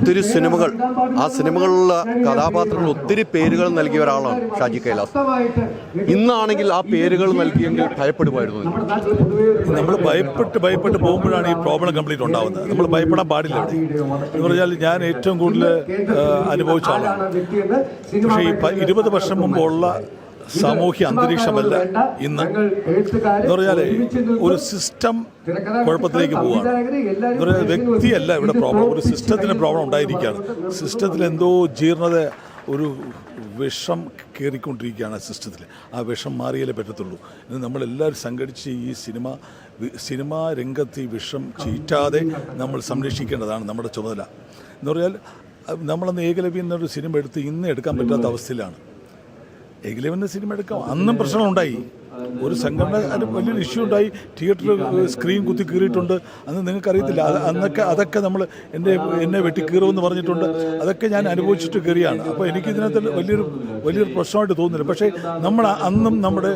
ഒത്തിരി സിനിമകൾ ആ സിനിമകളിലുള്ള കഥാപാത്രങ്ങൾ ഒത്തിരി പേരുകൾ നൽകിയ ഒരാളാണ് ഷാജി കൈലാസ്. ഇന്നാണെങ്കിൽ ആ പേരുകൾ നൽകിയെങ്കിൽ ഭയപ്പെടുമായിരുന്നു. നമ്മൾ ഭയപ്പെട്ട് ഭയപ്പെട്ട് പോകുമ്പോഴാണ് ഈ പ്രോബ്ലം കംപ്ലീറ്റ് ഉണ്ടാവുന്നത്. നമ്മൾ ഭയപ്പെടാൻ പാടില്ല എന്ന് പറഞ്ഞാൽ ഞാൻ ഏറ്റവും കൂടുതൽ അനുഭവിച്ചാണ് പക്ഷേ ഈ ഇരുപത് വർഷം മുമ്പുള്ള സാമൂഹ്യ അന്തരീക്ഷമല്ല. ഇന്ന് എന്ന് പറഞ്ഞാൽ ഒരു സിസ്റ്റം കുഴപ്പത്തിലേക്ക് പോവുകയാണ് വ്യക്തിയല്ല ഇവിടെ പ്രോബ്ലം ഒരു സിസ്റ്റത്തിന് പ്രോബ്ലം ഉണ്ടായിരിക്കുകയാണ്. സിസ്റ്റത്തിൽ എന്തോ ജീർണത ഒരു വിഷം കയറിക്കൊണ്ടിരിക്കുകയാണ് ആ സിസ്റ്റത്തിൽ ആ വിഷം മാറിയാലേ പറ്റത്തുള്ളൂ. ഇന്ന് നമ്മളെല്ലാവരും സംഘടിച്ച് ഈ സിനിമ സിനിമാ രംഗത്ത് ഈ വിഷം ചീറ്റാതെ നമ്മൾ സംരക്ഷിക്കേണ്ടതാണ് നമ്മുടെ ചുമതല. എന്ന് പറഞ്ഞാൽ നമ്മളന്ന് ഏകലവ്യ എന്നൊരു സിനിമ എടുത്ത് ഇന്ന് എടുക്കാൻ പറ്റാത്ത അവസ്ഥയിലാണ്. ഏകലവ്യ സിനിമ എടുക്കാം. അന്നും പ്രശ്നമുണ്ടായി ഒരു സംഘടന അതിന് വലിയൊരു ഇഷ്യൂ ഉണ്ടായി. തിയേറ്ററിൽ സ്ക്രീൻ കുത്തി കീറിയിട്ടുണ്ട്. അന്ന് നിങ്ങൾക്കറിയത്തില്ല. അന്നൊക്കെ അതൊക്കെ നമ്മൾ എന്റെ എന്നെ വെട്ടിക്കീറുമെന്ന് പറഞ്ഞിട്ടുണ്ട്. അതൊക്കെ ഞാൻ അനുഭവിച്ചിട്ട് കയറിയാണ്. അപ്പോൾ എനിക്ക് ഇതിനകത്ത് വലിയൊരു വലിയൊരു പ്രശ്നമായിട്ട് തോന്നുന്നില്ല. പക്ഷേ നമ്മൾ അന്നും നമ്മുടെ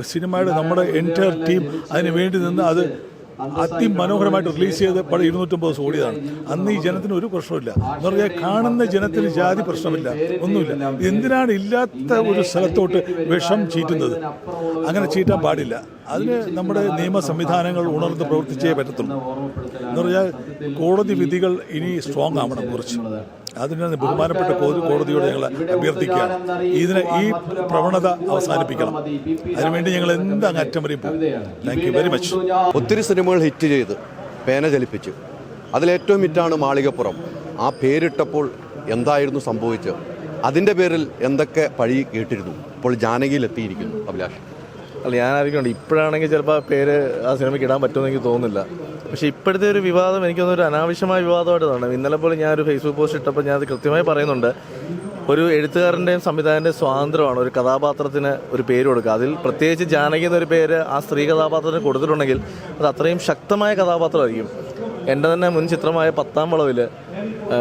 സിനിമയുടെ നമ്മുടെ എന്റയർ ടീം അതിന് വേണ്ടി നിന്ന് അത് അതിമനോഹരമായിട്ട് റിലീസ് ചെയ്ത് പടം ഇരുന്നൂറ്റമ്പത് ഓടിയതാണ്. അന്ന് ഈ ജനത്തിന് ഒരു പ്രശ്നമില്ല എന്ന് പറഞ്ഞാൽ കാണുന്ന ജനത്തിന് ജാതി പ്രശ്നമില്ല ഒന്നുമില്ല. എന്തിനാണ് ഇല്ലാത്ത ഒരു സ്ഥലത്തോട്ട് വിഷം ചീറ്റുന്നത്? അങ്ങനെ ചീറ്റാൻ പാടില്ല. അതിന് നമ്മുടെ നിയമ സംവിധാനങ്ങൾ ഉണർന്ന് പ്രവർത്തിച്ചേ പറ്റത്തുള്ളൂ. എന്ന് പറഞ്ഞാൽ കോടതി വിധികൾ ഇനി സ്ട്രോങ് ആവണം കുറച്ച്. അതിന് ബഹുമാനപ്പെട്ട കോടതി കോടതിയോട് ഞങ്ങൾ അഭ്യർത്ഥിക്കുകയാണ്. ഇതിന് ഈ പ്രവണത അവസാനിപ്പിക്കണം. അതിനുവേണ്ടി ഞങ്ങൾ എന്താ വരെയും പോകും. താങ്ക് യു വെരി മച്ച് ഒത്തിരി സിനിമകൾ ഹിറ്റ് ചെയ്ത് പേന ചലിപ്പിച്ചു. അതിലേറ്റവും ഹിറ്റാണ് മാളികപ്പുറം. ആ പേരിട്ടപ്പോൾ എന്തായിരുന്നു സംഭവിച്ചത്? അതിന്റെ പേരിൽ എന്തൊക്കെ പഴി കേട്ടിരുന്നു? ഇപ്പോൾ ജാനകിയിലെത്തിയിരിക്കുന്നു അഭിലാഷ്. അല്ല ഞാനായിരിക്കും ഇപ്പോഴാണെങ്കിൽ ചിലപ്പോൾ ആ പേര് ആ സിനിമയ്ക്ക് ഇടാൻ പറ്റുമെന്ന് എനിക്ക് തോന്നുന്നില്ല. പക്ഷേ ഇപ്പോഴത്തെ ഒരു വിവാദം എനിക്ക് തോന്നുന്നു ഒരു അനാവശ്യമായ വിവാദമായിട്ട് തോന്നുന്നു ഇന്നലെ പോലും ഒരു ഫേസ്ബുക്ക് പോസ്റ്റ് ഇട്ടപ്പോൾ ഞാൻ അത് കൃത്യമായി പറയുന്നുണ്ട്. ഒരു എഴുത്തുകാരന്റെയും സംവിധായകന്റെയും സ്വാതന്ത്ര്യമാണ് ഒരു കഥാപാത്രത്തിന് ഒരു പേര് കൊടുക്കുക. അതിൽ പ്രത്യേകിച്ച് ജാനകി എന്നൊരു പേര് ആ സ്ത്രീ കഥാപാത്രത്തിന് കൊടുത്തിട്ടുണ്ടെങ്കിൽ അത് അത്രയും ശക്തമായ കഥാപാത്രമായിരിക്കും. എന്റെ തന്നെ മുൻ ചിത്രമായ പത്താം വളവിൽ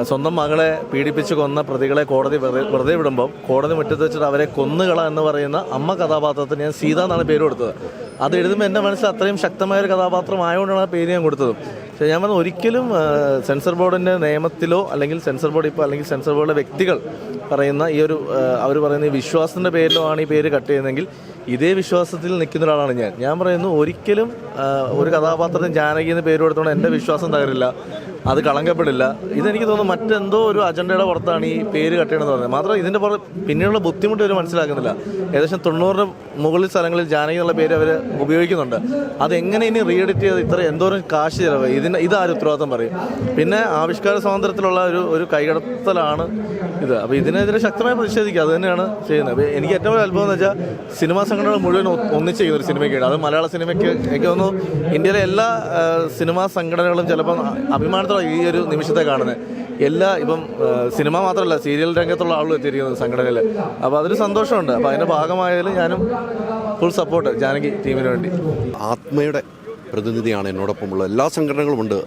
സ്വന്തം മകളെ പീഡിപ്പിച്ച് കൊന്ന പ്രതികളെ കോടതി വെറുതെ വിടുമ്പോൾ കോടതി മുറ്റത്ത് വെച്ചിട്ട് അവരെ കൊന്നുകള എന്ന് പറയുന്ന അമ്മ കഥാപാത്രത്തിന് ഞാൻ സീത എന്നാണ് പേര് കൊടുത്തത്. അത് എഴുതുമ്പോൾ എന്റെ മനസ്സിൽ അത്രയും ശക്തമായ ഒരു കഥാപാത്രം ആയതുകൊണ്ടാണ് പേര് ഞാൻ കൊടുത്തത്. പക്ഷേ ഞാൻ പറഞ്ഞു ഒരിക്കലും സെൻസർ ബോർഡിന്റെ നിയമത്തിലോ അല്ലെങ്കിൽ സെൻസർ ബോർഡ് ഇപ്പോൾ അല്ലെങ്കിൽ സെൻസർ ബോർഡിലെ വ്യക്തികൾ പറയുന്ന ഈ ഒരു അവർ പറയുന്ന ഈ വിശ്വാസത്തിന്റെ പേരിലോ ആണ് ഈ പേര് കട്ട് ചെയ്യുന്നതെങ്കിൽ ഇതേ വിശ്വാസത്തിൽ നിൽക്കുന്ന ഒരാളാണ് ഞാൻ. ഞാൻ പറയുന്നു ഒരിക്കലും ഒരു കഥാപാത്രത്തിന് ജാനകി എന്ന് പേര് കൊടുത്തോണ്ട് എന്റെ വിശ്വാസം തകരില്ല. അത് കളങ്കപ്പെടില്ല. ഇതെനിക്ക് തോന്നുന്നു മറ്റെന്തോ ഒരു അജണ്ടയുടെ പുറത്താണ് ഈ പേര് കട്ടണമെന്ന് പറയുന്നത്. മാത്രം ഇതിന്റെ പുറത്ത് പിന്നീടുള്ള ബുദ്ധിമുട്ട് അവർ മനസ്സിലാക്കുന്നില്ല. ഏകദേശം തൊണ്ണൂറിന് മുകളിൽ സ്ഥലങ്ങളിൽ ജാനകി എന്നുള്ള പേര് അവർ ഉപയോഗിക്കുന്നുണ്ട്. അതെങ്ങനെ ഇനി റീഎഡിറ്റ് ചെയ്ത് ഇത്ര എന്തോരം കാശ് ചിലവ് ഇതിന് ഇതാരും ഉത്തരവാദിത്തം പറയും? പിന്നെ ആവിഷ്കാര സ്വാതന്ത്ര്യത്തിലുള്ള ഒരു ഒരു കൈകടത്തലാണ് ഇത്. അപ്പോൾ ഇതിനെതിരെ ശക്തമായി പ്രതിഷേധിക്കുക അത് തന്നെയാണ് ചെയ്യുന്നത്. അപ്പോൾ എനിക്ക് ഏറ്റവും വലിയ അത്ഭുതം എന്ന് വെച്ചാൽ സിനിമാ സംഘടനകൾ മുഴുവൻ ഒന്നിച്ച് ചെയ്യുന്ന ഒരു സിനിമയ്ക്കാണ്. അത് മലയാള സിനിമയ്ക്ക് എനിക്ക് തോന്നുന്നു ഇന്ത്യയിലെ എല്ലാ സിനിമാ സംഘടനകളും ചിലപ്പോൾ അഭിമാനത്തോടെ ഈ ഒരു നിമിഷത്തെ കാണുന്നത്. എല്ലാ ഇപ്പം സിനിമ മാത്രമല്ല സീരിയൽ രംഗത്തുള്ള ആളുകൾ എത്തിയിരിക്കുന്നത് സംഘടനയിൽ അപ്പോൾ അതൊരു സന്തോഷമുണ്ട്. അപ്പോൾ അതിന്റെ ഭാഗമായാലും ഞാനും ഫുൾ സപ്പോർട്ട് ജാനകി ടീമിന് വേണ്ടി. ആത്മയുടെ പ്രതിനിധിയാണ് എന്നോടൊപ്പമുള്ള എല്ലാ സംഘടനകളുമുണ്ട്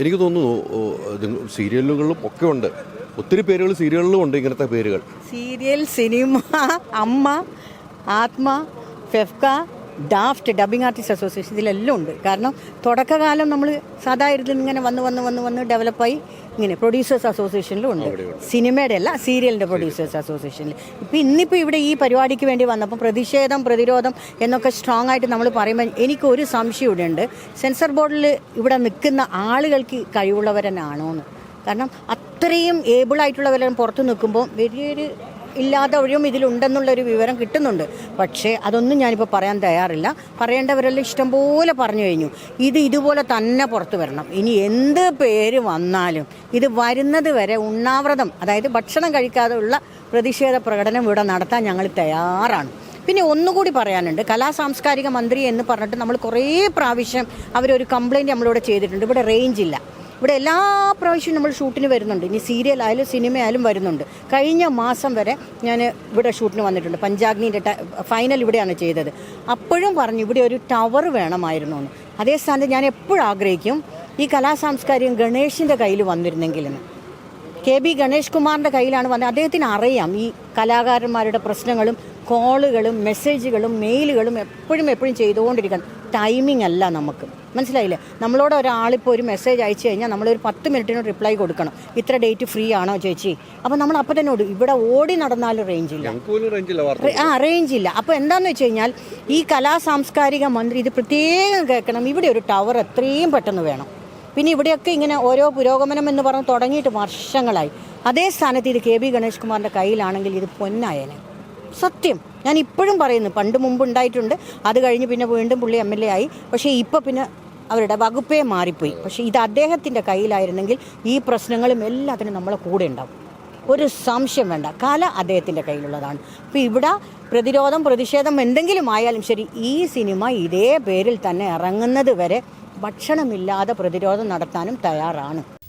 എനിക്ക് തോന്നുന്നു സീരിയലുകളിലും ഒക്കെ ഉണ്ട്. ഒത്തിരി പേരുകൾ സീരിയലിലും ഉണ്ട് ഇങ്ങനത്തെ പേരുകൾ. സീരിയൽ സിനിമ അമ്മ ആത്മ ഫെഫ്ക ഡാഫ്റ്റ് ഡബിങ് ആർട്ടിസ്റ്റ് അസോസിയേഷൻ ഇതിലെല്ലാം ഉണ്ട്. കാരണം തുടക്കകാലം നമ്മൾ സാധാരണ ഇങ്ങനെ വന്ന് വന്ന് വന്ന് വന്ന് ഡെവലപ്പായി ഇങ്ങനെ പ്രൊഡ്യൂസേഴ്സ് അസോസിയേഷനിലും ഉണ്ട്. സിനിമയുടെ അല്ല സീരിയലിന്റെ പ്രൊഡ്യൂസേഴ്സ് അസോസിയേഷനിൽ ഇപ്പം ഇന്നിപ്പോൾ ഇവിടെ ഈ പരിപാടിക്ക് വേണ്ടി വന്നപ്പോൾ പ്രതിഷേധം പ്രതിരോധം എന്നൊക്കെ സ്ട്രോങ് ആയിട്ട് നമ്മൾ പറയുമ്പോൾ എനിക്ക് ഒരു സംശയം ഇവിടെ ഉണ്ട്. സെൻസർ ബോർഡിൽ ഇവിടെ നിൽക്കുന്ന ആളുകൾക്ക് കഴിവുള്ളവരനാണോ എന്ന് കാരണം അത്രയും ഏബിൾ ആയിട്ടുള്ളവരെല്ലാം പുറത്ത് നിൽക്കുമ്പോൾ വലിയൊരു ഇല്ലാത്തവരും ഇതിലുണ്ടെന്നുള്ളൊരു വിവരം കിട്ടുന്നുണ്ട്. പക്ഷേ അതൊന്നും ഞാനിപ്പോൾ പറയാൻ തയ്യാറില്ല. പറയേണ്ടവരെല്ലാം ഇഷ്ടംപോലെ പറഞ്ഞു കഴിഞ്ഞു. ഇത് ഇതുപോലെ തന്നെ പുറത്തു വരണം. ഇനി എന്ത് പേര് വന്നാലും ഇത് വരുന്നത് വരെ ഉണ്ണാവ്രതം അതായത് ഭക്ഷണം കഴിക്കാതെ ഉള്ള പ്രതിഷേധ പ്രകടനം ഇവിടെ നടത്താൻ ഞങ്ങൾ തയ്യാറാണ്. പിന്നെ ഒന്നുകൂടി പറയാനുണ്ട്. കലാ സാംസ്കാരിക മന്ത്രി എന്ന് പറഞ്ഞിട്ട് നമ്മൾ കുറേ പ്രാവശ്യം അവരൊരു കംപ്ലയിന്റ് നമ്മളിവിടെ ചെയ്തിട്ടുണ്ട്. ഇവിടെ റേഞ്ച് ഇല്ല. ഇവിടെ എല്ലാ പ്രാവശ്യവും നമ്മൾ ഷൂട്ടിന് വരുന്നുണ്ട്. ഇനി സീരിയലായാലും സിനിമയായാലും വരുന്നുണ്ട്. കഴിഞ്ഞ മാസം വരെ ഞാൻ ഇവിടെ ഷൂട്ടിന് വന്നിട്ടുണ്ട്. പഞ്ചാഗ്നിന്റെ ഫൈനൽ ഇവിടെയാണ് ചെയ്തത്. അപ്പോഴും പറഞ്ഞു ഇവിടെ ഒരു ടവർ വേണമായിരുന്നു എന്ന്. അതേ സ്ഥാനത്ത് ഞാൻ എപ്പോഴും ആഗ്രഹിക്കും ഈ കലാ സാംസ്കാരികം ഗണേഷിന്റെ കയ്യിൽ വന്നിരുന്നെങ്കിലെന്ന്. കെ ബി ഗണേഷ് കുമാറിന്റെ കയ്യിലാണ് വന്നത്. അദ്ദേഹത്തിന് അറിയാം ഈ കലാകാരന്മാരുടെ പ്രശ്നങ്ങളും കോളുകളും മെസ്സേജുകളും മെയിലുകളും എപ്പോഴും എപ്പോഴും ചെയ്തുകൊണ്ടിരിക്കണം ടൈമിംഗ് അല്ല നമുക്ക്. മനസ്സിലായില്ലേ? നമ്മളോട് ഒരാളിപ്പോൾ ഒരു മെസ്സേജ് അയച്ചു കഴിഞ്ഞാൽ നമ്മളൊരു പത്ത് മിനിറ്റിന് റിപ്ലൈ കൊടുക്കണം. ഇത്ര ഡേറ്റ് ഫ്രീ ആണോ ചേച്ചി? അപ്പോൾ നമ്മൾ അപ്പം തന്നെ ഓടും. ഇവിടെ ഓടി നടന്നാലും റേഞ്ച് ഇല്ല. ആ റേഞ്ച് ഇല്ല. അപ്പോൾ എന്താണെന്ന് വെച്ച് കഴിഞ്ഞാൽ ഈ കലാ സാംസ്കാരിക മന്ത്രി ഇത് പ്രത്യേകം കേൾക്കണം. ഇവിടെ ഒരു ടവർ എത്രയും പെട്ടെന്ന് വേണം. പിന്നെ ഇവിടെയൊക്കെ ഇങ്ങനെ ഓരോ പുരോഗമനം എന്ന് പറഞ്ഞ് തുടങ്ങിയിട്ട് വർഷങ്ങളായി. അതേ സ്ഥാനത്ത് ഇത് കെ ബി ഗണേഷ് കുമാറിന്റെ കയ്യിലാണെങ്കിൽ ഇത് പൊന്നായേനെ. സത്യം. ഞാൻ ഇപ്പോഴും പറയുന്നു പണ്ട് മുമ്പ് ഉണ്ടായിട്ടുണ്ട് അത് കഴിഞ്ഞ് പിന്നെ വീണ്ടും പുള്ളി എം എൽ എ ആയി. പക്ഷേ ഇപ്പോൾ പിന്നെ അവരുടെ വകുപ്പേ മാറിപ്പോയി. പക്ഷേ ഇത് അദ്ദേഹത്തിന്റെ കയ്യിലായിരുന്നെങ്കിൽ ഈ പ്രശ്നങ്ങളും എല്ലാത്തിനും നമ്മളെ കൂടെ ഉണ്ടാവും. ഒരു സംശയം വേണ്ട കല അദ്ദേഹത്തിന്റെ കയ്യിലുള്ളതാണ്. അപ്പോൾ ഇവിടെ പ്രതിരോധം പ്രതിഷേധം എന്തെങ്കിലും ആയാലും ശരി ഈ സിനിമ ഇതേ പേരിൽ തന്നെ ഇറങ്ങുന്നത് വരെ ഭക്ഷണമില്ലാതെ പ്രതിരോധം നടത്താനും തയ്യാറാണ്.